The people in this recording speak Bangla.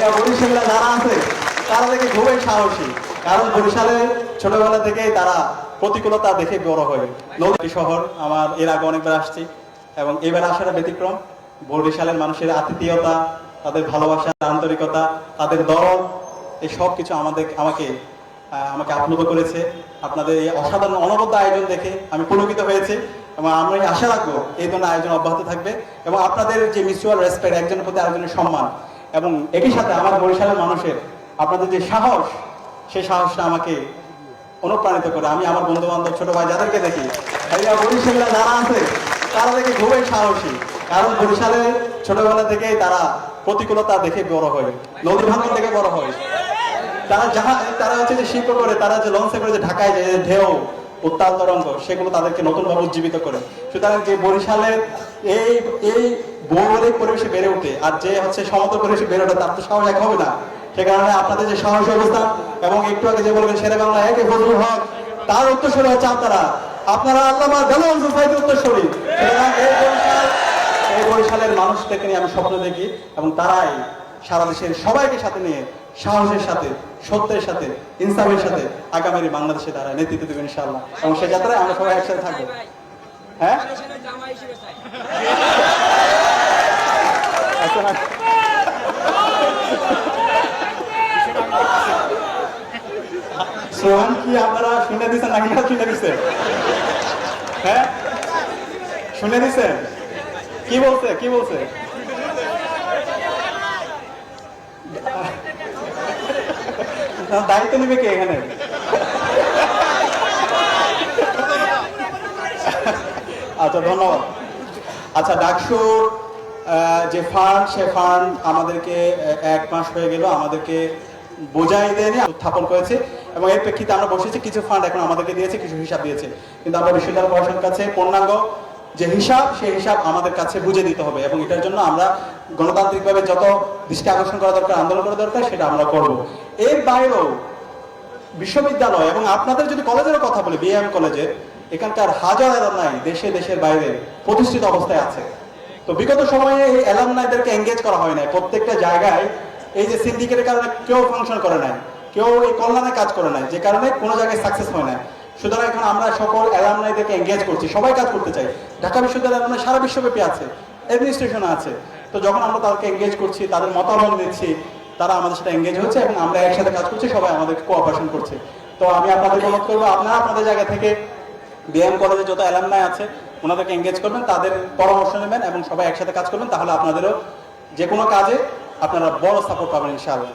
ভাইয়া বরিশালে যারা আছে, তারা দেখে খুবই সাহসী। কারণ বরিশালে ছোটবেলা থেকেই তারা প্রতিকূলতা দেখে বড় হয়। নদী শহর, আমার এর আগে অনেকবার আসছি, এবং এবার আসার ব্যতিক্রম, বরিশালের মানুষের আতিথেয়তা, তাদের ভালোবাসা, আন্তরিকতা, তাদের দরদ, এই সব কিছু আমাদের, আমাকে আমাকে আপ্লুত করেছে। আপনাদের এই অসাধারণ অনবদ্য আয়োজন দেখে আমি পুলকিত হয়েছি, এবং আমি আশা রাখব এই ধরনের আয়োজন অব্যাহত থাকবে, এবং আপনাদের যে মিউচুয়াল রেসপেক্ট একজনের প্রতি আরেকজনের সম্মান এবং একই সাথে আমার বরিশালের মানুষের আপনাদের যে সাহস, সেই সাহসটা আমাকে অনুপ্রাণিত করে। আমি আমার বন্ধু বান্ধব ছোট ভাই যাদেরকে দেখি বরিশালে যারা আছে, তারা দেখে খুবই সাহসী। কারণ বরিশালে ছোটবেলা থেকেই তারা প্রতিকূলতা দেখে বড় হয়, নদী ভাঙন থেকে বড় হয়। তারা যাহা তারা হচ্ছে যে শিল্প করে, তারা যে লঞ্চে করে যে ঢাকায় যে ঢেউ উত্তাল তরঙ্গ, সেগুলো তাদেরকে নতুনভাবে উজ্জীবিত করে। সুতরাং যে বরিশালের এই এই ভৌগোলিক পরিবেশে বেড়ে ওঠে আর যে হচ্ছে সমতল পরিবেশে বেড়ে ওঠে, তার তো সাহস এক হবে না। সে কারণে আপনাদের যে সাহস অবস্থা এবং একটু আগে যে বলবেন শেরে বাংলা একে ফজলুল হক, তার উত্তরসূরি হচ্ছে আপনারা। আপনারা আল্লামা দেওয়ান সোসাইটি উত্তরসূরি। এই এই বরিশালের মানুষদেরকে নিয়ে আমি স্বপ্ন দেখি এবং তারাই সারা দেশের সবাইকে সাথে নিয়ে সাহসের সাথে, সত্যের সাথে, ইনসাফের সাথে আগামী বাংলাদেশে তারা নেতৃত্ব দেবেন ইনশাআল্লাহ। এবং সেই যাত্রায় আমরা সবাই একসাথে থাকব। হ্যাঁ? সোহান কি আপনারা শুনে দিচ্ছেন নাকি না শুনে দিচ্ছেন হ্যাঁ? শুনে দিচ্ছেন কি বলছে? কি বলছে? দায়িত্ব নেবে কে এখানে? আচ্ছা ধন্যবাদ। আচ্ছা ডাকসুর যে ফান্ড, সে ফান্ড আমাদেরকে এক মাস হয়ে গেল, আমাদেরকে বোঝাই দেয়নি, উত্থাপন করেছে। এবং এর প্রেক্ষিতে আমরা বসেছি, কিছু ফান্ড এখন আমাদেরকে দিয়েছে, কিছু হিসাব দিয়েছে। কিন্তু আমরা বিশ্ববিদ্যালয় প্রশাসনের কাছে পূর্ণাঙ্গ যে হিসাব, সেই হিসাব আমাদের কাছে বুঝে দিতে হবে। এবং এটার জন্য আমরা গণতান্ত্রিকভাবে যত দৃষ্টি আকর্ষণ করা দরকার, আন্দোলন করা দরকার, সেটা আমরা করব। এর বাইরেও বিশ্ববিদ্যালয় এবং আপনাদের যদি কলেজের কথা বলি বিএম কলেজে এখানকার হাজার অ্যালামনাই দেশে, দেশের বাইরে প্রতিষ্ঠিত অবস্থায় আছে। তো বিগত সময়ে এই অ্যালামনাইদেরকে এঙ্গেজ করা হয় নাই। প্রত্যেকটা জায়গায় এই যে সিন্ডিকেটের কারণে কেউ ফাংশন করে নাই, কেউ এই কল্যাণে কাজ করে নাই, যে কারণে কোনো জায়গায় সাকসেস হয় না সুতরাং এখন আমরা সকল অ্যালামনাইদেরকে এঙ্গেজ করছি, সবাই কাজ করতে চাই। ঢাকা বিশ্ববিদ্যালয় অ্যালামনাই সারা বিশ্বব্যাপী আছে অ্যাডমিনিস্ট্রেশন আছে। তো যখন আমরা তাদেরকে এঙ্গেজ করছি, তাদের মতামত নিচ্ছি তারা আমাদের সাথে এঙ্গেজ হচ্ছে এবং আমরা একসাথে কাজ করছি, সবাই আমাদের কোঅপারেশন করছে। তো আমি আপনাদেরকে অনুরোধ করব, আপনারা আপনাদের জায়গা থেকে বিএম কলেজে যত অ্যালামনাই আছে, ওনাদেরকে এঙ্গেজ করবেন, তাদের পরামর্শ নেবেন এবং সবাই একসাথে কাজ করবেন, তাহলে আপনাদেরও যে কোনো কাজে আপনারা বড় সাপোর্ট পাবেন ইনশাআল্লাহ।